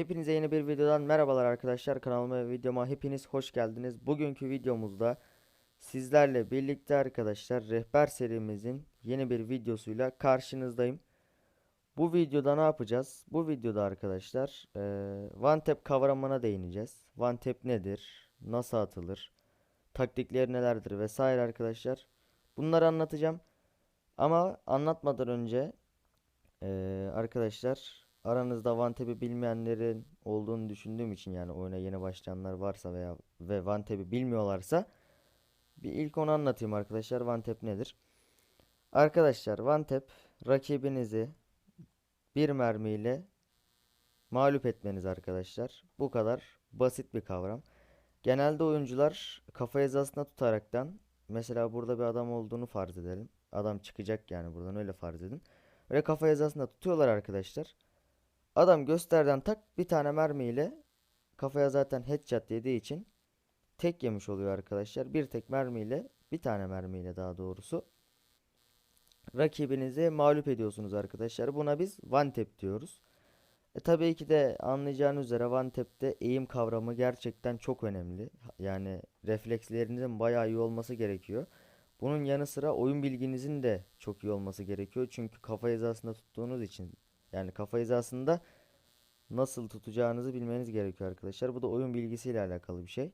Hepinize yeni bir videodan merhabalar arkadaşlar. Kanalıma ve videoma hepiniz hoş geldiniz. Bugünkü videomuzda sizlerle birlikte arkadaşlar rehber serimizin yeni bir videosuyla karşınızdayım. Bu videoda ne yapacağız? Bu videoda arkadaşlar eee one kavramına değineceğiz. One tap nedir? Nasıl atılır? Taktikleri nelerdir vesaire arkadaşlar. Bunları anlatacağım. Ama anlatmadan önce eee, arkadaşlar aranızda Tap'i bilmeyenlerin olduğunu düşündüğüm için yani oyuna yeni başlayanlar varsa veya ve Tap'i bilmiyorlarsa bir ilk onu anlatayım arkadaşlar. Tap nedir? Arkadaşlar Tap rakibinizi bir mermiyle mağlup etmeniz arkadaşlar. Bu kadar basit bir kavram. Genelde oyuncular kafa hizasına tutaraktan mesela burada bir adam olduğunu farz edelim. Adam çıkacak yani buradan öyle farz edin. Öyle kafa hizasında tutuyorlar arkadaşlar. Adam gösterden tak bir tane mermiyle kafaya zaten headshot yediği için tek yemiş oluyor arkadaşlar. Bir tek mermiyle bir tane mermiyle daha doğrusu rakibinizi mağlup ediyorsunuz arkadaşlar. Buna biz one tap diyoruz. E, tabii ki de anlayacağınız üzere one tap'te eğim kavramı gerçekten çok önemli. Yani reflekslerinizin bayağı iyi olması gerekiyor. Bunun yanı sıra oyun bilginizin de çok iyi olması gerekiyor. Çünkü kafa hizasında tuttuğunuz için yani kafa hizasında nasıl tutacağınızı bilmeniz gerekiyor arkadaşlar. Bu da oyun bilgisiyle alakalı bir şey.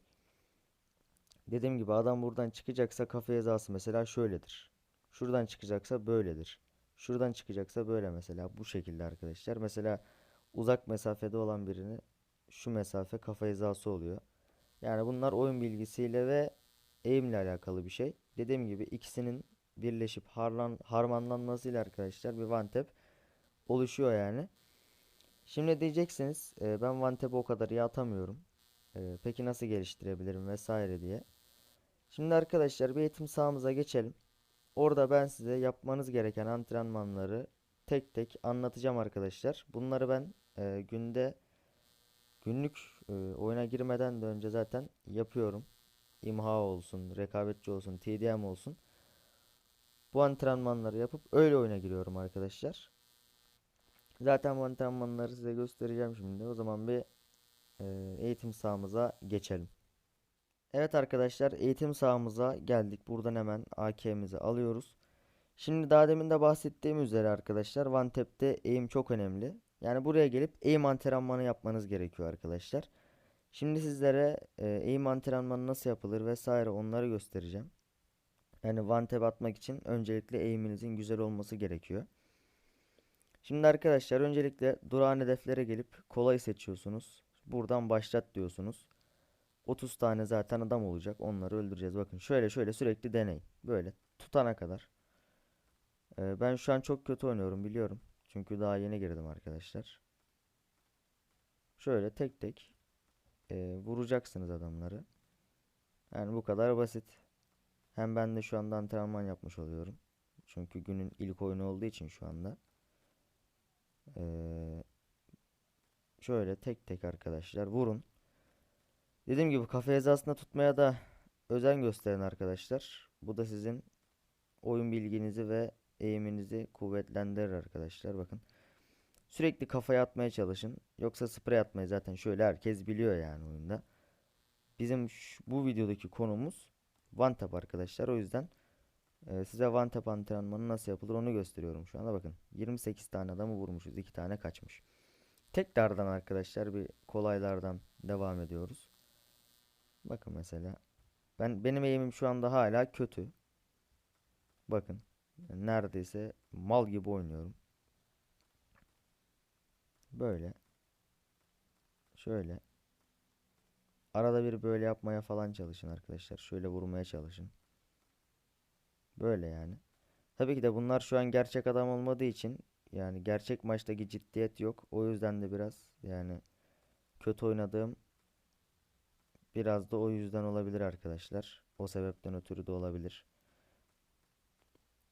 Dediğim gibi adam buradan çıkacaksa kafa hizası mesela şöyledir. Şuradan çıkacaksa böyledir. Şuradan çıkacaksa böyle mesela bu şekilde arkadaşlar. Mesela uzak mesafede olan birini şu mesafe kafa hizası oluyor. Yani bunlar oyun bilgisiyle ve eğimle alakalı bir şey. Dediğim gibi ikisinin birleşip harlan, harmanlanmasıyla arkadaşlar bir tap oluşuyor yani. Şimdi diyeceksiniz e, ben tap'ı o kadar iyi atamıyorum. E, peki nasıl geliştirebilirim vesaire diye. Şimdi arkadaşlar bir eğitim sahamıza geçelim. Orada ben size yapmanız gereken antrenmanları tek tek anlatacağım arkadaşlar. Bunları ben e, günde günlük e, oyuna girmeden de önce zaten yapıyorum. İmha olsun, rekabetçi olsun, TDM olsun. Bu antrenmanları yapıp öyle oyuna giriyorum arkadaşlar. Zaten antrenmanları size göstereceğim şimdi. O zaman bir e, eğitim sahamıza geçelim. Evet arkadaşlar eğitim sahamıza geldik. Buradan hemen AK'mizi alıyoruz. Şimdi daha demin de bahsettiğim üzere arkadaşlar One Tap'te eğim çok önemli. Yani buraya gelip eğim antrenmanı yapmanız gerekiyor arkadaşlar. Şimdi sizlere e, eğim antrenmanı nasıl yapılır vesaire onları göstereceğim. Yani One Tap atmak için öncelikle eğiminizin güzel olması gerekiyor. Şimdi arkadaşlar öncelikle durağan hedeflere gelip kolay seçiyorsunuz. Buradan başlat diyorsunuz. 30 tane zaten adam olacak. Onları öldüreceğiz. Bakın şöyle şöyle sürekli deneyin. Böyle tutana kadar. Ee, ben şu an çok kötü oynuyorum biliyorum. Çünkü daha yeni girdim arkadaşlar. Şöyle tek tek e, vuracaksınız adamları. Yani bu kadar basit. Hem ben de şu anda antrenman yapmış oluyorum. Çünkü günün ilk oyunu olduğu için şu anda. Ee, şöyle tek tek arkadaşlar vurun. Dediğim gibi kafa hizasında tutmaya da özen gösterin arkadaşlar. Bu da sizin oyun bilginizi ve eğiminizi kuvvetlendirir arkadaşlar. Bakın. Sürekli kafaya atmaya çalışın. Yoksa sprey atmayı zaten şöyle herkes biliyor yani oyunda. Bizim şu- bu videodaki konumuz one tap arkadaşlar. O yüzden e, size one tap antrenmanı nasıl yapılır onu gösteriyorum şu anda. Bakın 28 tane adamı vurmuşuz. 2 tane kaçmış. Tekrardan arkadaşlar bir kolaylardan devam ediyoruz. Bakın mesela. Ben benim eğimim şu anda hala kötü. Bakın. Neredeyse mal gibi oynuyorum. Böyle. Şöyle. Arada bir böyle yapmaya falan çalışın arkadaşlar. Şöyle vurmaya çalışın. Böyle yani. Tabii ki de bunlar şu an gerçek adam olmadığı için yani gerçek maçtaki ciddiyet yok. O yüzden de biraz yani kötü oynadığım biraz da o yüzden olabilir arkadaşlar. O sebepten ötürü de olabilir.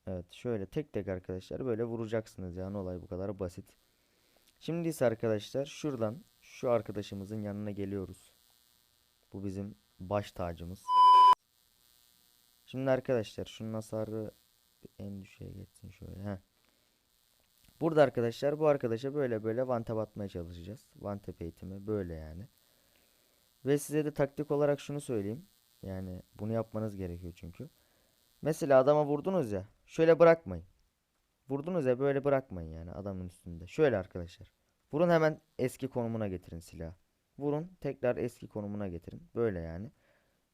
Evet şöyle tek tek arkadaşlar böyle vuracaksınız yani olay bu kadar basit. Şimdi ise arkadaşlar şuradan şu arkadaşımızın yanına geliyoruz. Bu bizim baş tacımız. Şimdi arkadaşlar şunun hasarı en düşüğe geçsin şöyle. Heh. Bu Burada arkadaşlar bu arkadaşa böyle böyle one tap atmaya çalışacağız. One tap eğitimi böyle yani. Ve size de taktik olarak şunu söyleyeyim. Yani bunu yapmanız gerekiyor çünkü. Mesela adama vurdunuz ya. Şöyle bırakmayın. Vurdunuz ya böyle bırakmayın yani adamın üstünde. Şöyle arkadaşlar. Vurun hemen eski konumuna getirin silahı. Vurun tekrar eski konumuna getirin. Böyle yani.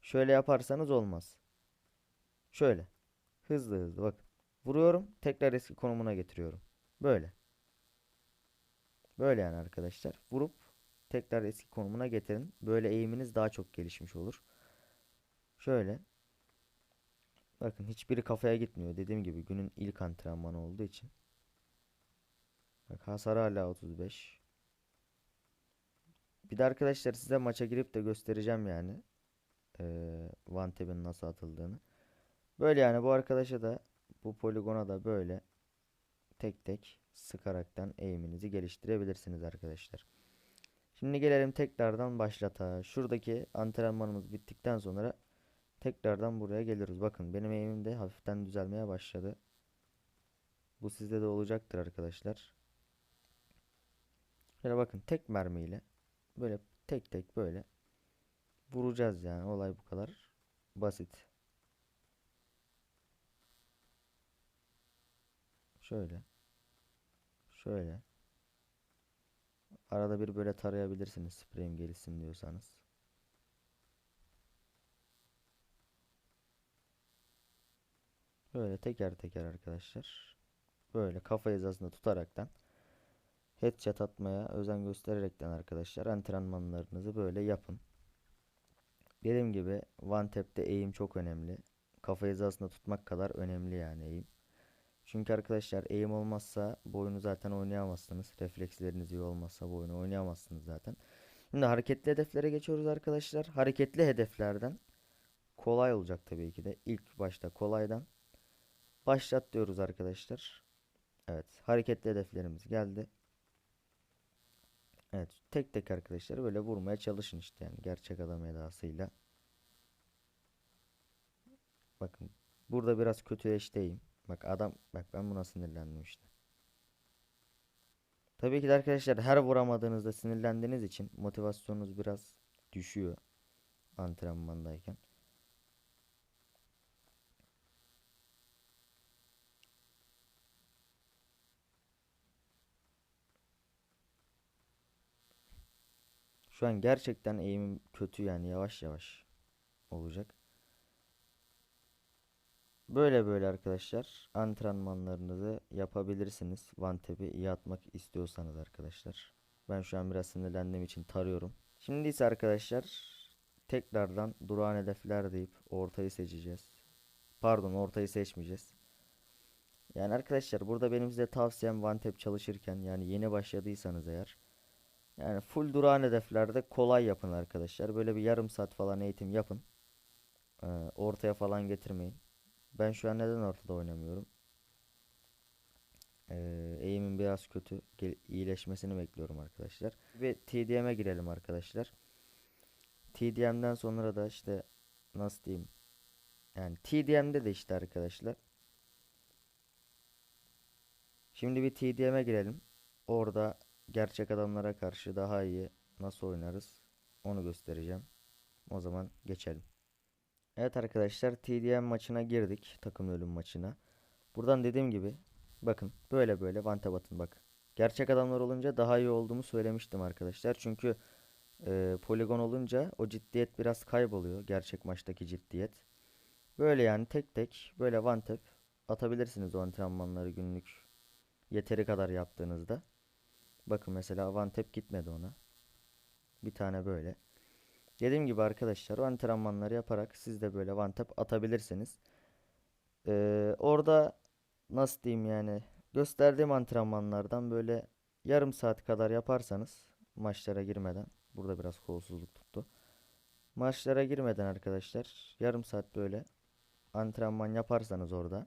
Şöyle yaparsanız olmaz. Şöyle. Hızlı hızlı bakın. Vuruyorum tekrar eski konumuna getiriyorum. Böyle. Böyle yani arkadaşlar. Vurup tekrar eski konumuna getirin. Böyle eğiminiz daha çok gelişmiş olur. Şöyle. Bakın hiçbiri kafaya gitmiyor. Dediğim gibi günün ilk antrenmanı olduğu için. Bak hasar hala 35. Bir de arkadaşlar size maça girip de göstereceğim yani. Ee, One Tap'in nasıl atıldığını. Böyle yani bu arkadaşa da bu poligona da böyle tek tek sıkaraktan eğiminizi geliştirebilirsiniz arkadaşlar. Şimdi gelelim tekrardan başlata. Şuradaki antrenmanımız bittikten sonra tekrardan buraya geliyoruz. Bakın benim eğimim de hafiften düzelmeye başladı. Bu sizde de olacaktır arkadaşlar. Şöyle bakın tek mermiyle böyle tek tek böyle vuracağız yani olay bu kadar basit. Şöyle. Şöyle. Arada bir böyle tarayabilirsiniz spreyim gelişsin diyorsanız. Böyle teker teker arkadaşlar. Böyle kafa hizasında tutaraktan headshot atmaya özen göstererekten arkadaşlar antrenmanlarınızı böyle yapın. Dediğim gibi one tap'te eğim çok önemli. Kafa hizasında tutmak kadar önemli yani eğim. Çünkü arkadaşlar eğim olmazsa bu oyunu zaten oynayamazsınız. Refleksleriniz iyi olmazsa bu oyunu oynayamazsınız zaten. Şimdi hareketli hedeflere geçiyoruz arkadaşlar. Hareketli hedeflerden kolay olacak tabii ki de. İlk başta kolaydan başlat diyoruz arkadaşlar. Evet hareketli hedeflerimiz geldi. Evet tek tek arkadaşlar böyle vurmaya çalışın işte yani gerçek adam edasıyla. Bakın burada biraz kötü eşteyim. Bak adam bak ben buna sinirlendim işte. Tabii ki de arkadaşlar her vuramadığınızda sinirlendiğiniz için motivasyonunuz biraz düşüyor antrenmandayken. Şu an gerçekten eğimim kötü yani yavaş yavaş olacak. Böyle böyle arkadaşlar antrenmanlarınızı yapabilirsiniz. Tap'i iyi atmak istiyorsanız arkadaşlar. Ben şu an biraz sinirlendiğim için tarıyorum. Şimdi ise arkadaşlar tekrardan durağan hedefler deyip ortayı seçeceğiz. Pardon ortayı seçmeyeceğiz. Yani arkadaşlar burada benim size tavsiyem tap çalışırken yani yeni başladıysanız eğer yani full durağan hedeflerde kolay yapın arkadaşlar. Böyle bir yarım saat falan eğitim yapın. Ee, ortaya falan getirmeyin. Ben şu an neden ortada oynamıyorum? Ee, eğimim biraz kötü. İyileşmesini bekliyorum arkadaşlar. Ve TDM'e girelim arkadaşlar. TDM'den sonra da işte nasıl diyeyim? Yani TDM'de de işte arkadaşlar. Şimdi bir TDM'e girelim. Orada gerçek adamlara karşı daha iyi nasıl oynarız onu göstereceğim. O zaman geçelim. Evet arkadaşlar TDM maçına girdik. Takım ölüm maçına. Buradan dediğim gibi bakın böyle böyle vante batın bak. Gerçek adamlar olunca daha iyi olduğumu söylemiştim arkadaşlar. Çünkü e, poligon olunca o ciddiyet biraz kayboluyor. Gerçek maçtaki ciddiyet. Böyle yani tek tek böyle tap atabilirsiniz o antrenmanları günlük yeteri kadar yaptığınızda. Bakın mesela tap gitmedi ona. Bir tane böyle. Dediğim gibi arkadaşlar o antrenmanları yaparak siz de böyle one tap atabilirsiniz. Ee, orada nasıl diyeyim yani gösterdiğim antrenmanlardan böyle yarım saat kadar yaparsanız maçlara girmeden burada biraz kolsuzluk tuttu. Maçlara girmeden arkadaşlar yarım saat böyle antrenman yaparsanız orada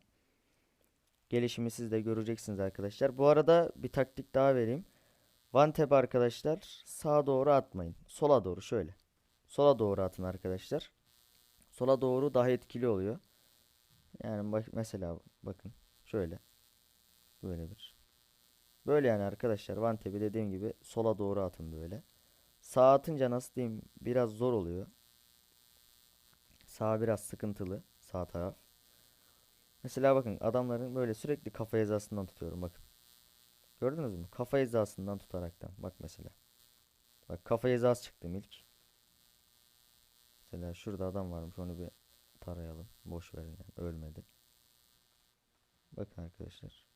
gelişimi siz de göreceksiniz arkadaşlar. Bu arada bir taktik daha vereyim. One tap arkadaşlar sağa doğru atmayın. Sola doğru şöyle. Sola doğru atın arkadaşlar. Sola doğru daha etkili oluyor. Yani bak mesela bakın şöyle. Böyle bir. Böyle yani arkadaşlar Vantep'i dediğim gibi sola doğru atın böyle. Sağ atınca nasıl diyeyim biraz zor oluyor. Sağ biraz sıkıntılı sağ taraf. Mesela bakın adamların böyle sürekli kafa hizasından tutuyorum bakın. Gördünüz mü? Kafa hizasından tutaraktan. Bak mesela. Bak kafa hizası çıktım ilk. Mesela şurada adam varmış onu bir tarayalım. Boş verin yani ölmedi. Bakın arkadaşlar.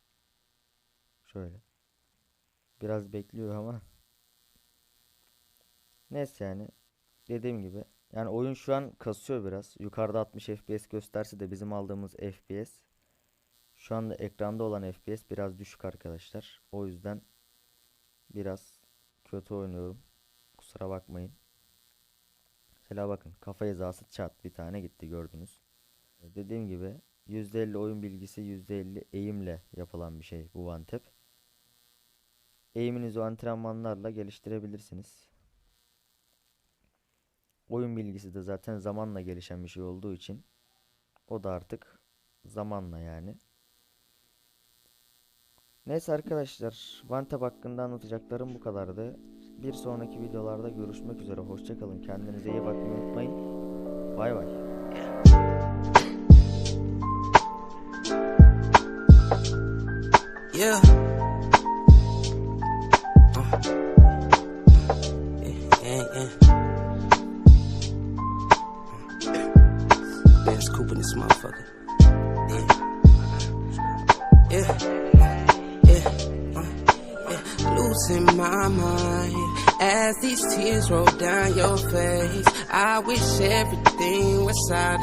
Şöyle. Biraz bekliyor ama. Neyse yani. Dediğim gibi. Yani oyun şu an kasıyor biraz. Yukarıda 60 FPS gösterse de bizim aldığımız FPS. Şu anda ekranda olan FPS biraz düşük arkadaşlar. O yüzden biraz kötü oynuyorum. Kusura bakmayın. Mesela bakın kafa hizası çat bir tane gitti gördünüz. Dediğim gibi %50 oyun bilgisi %50 eğimle yapılan bir şey bu OneTap. Eğiminizi antrenmanlarla geliştirebilirsiniz. Oyun bilgisi de zaten zamanla gelişen bir şey olduğu için o da artık zamanla yani. Neyse arkadaşlar, OneTap hakkında anlatacaklarım bu kadardı. Bir sonraki videolarda görüşmek üzere. Hoşçakalın. Kendinize iyi bakmayı unutmayın. Bay bay. Yeah. Uh. Yeah, yeah. Man, it's Coop in this motherfucker. Yeah. Losing my mind as these tears roll down your face. I wish everything was solid.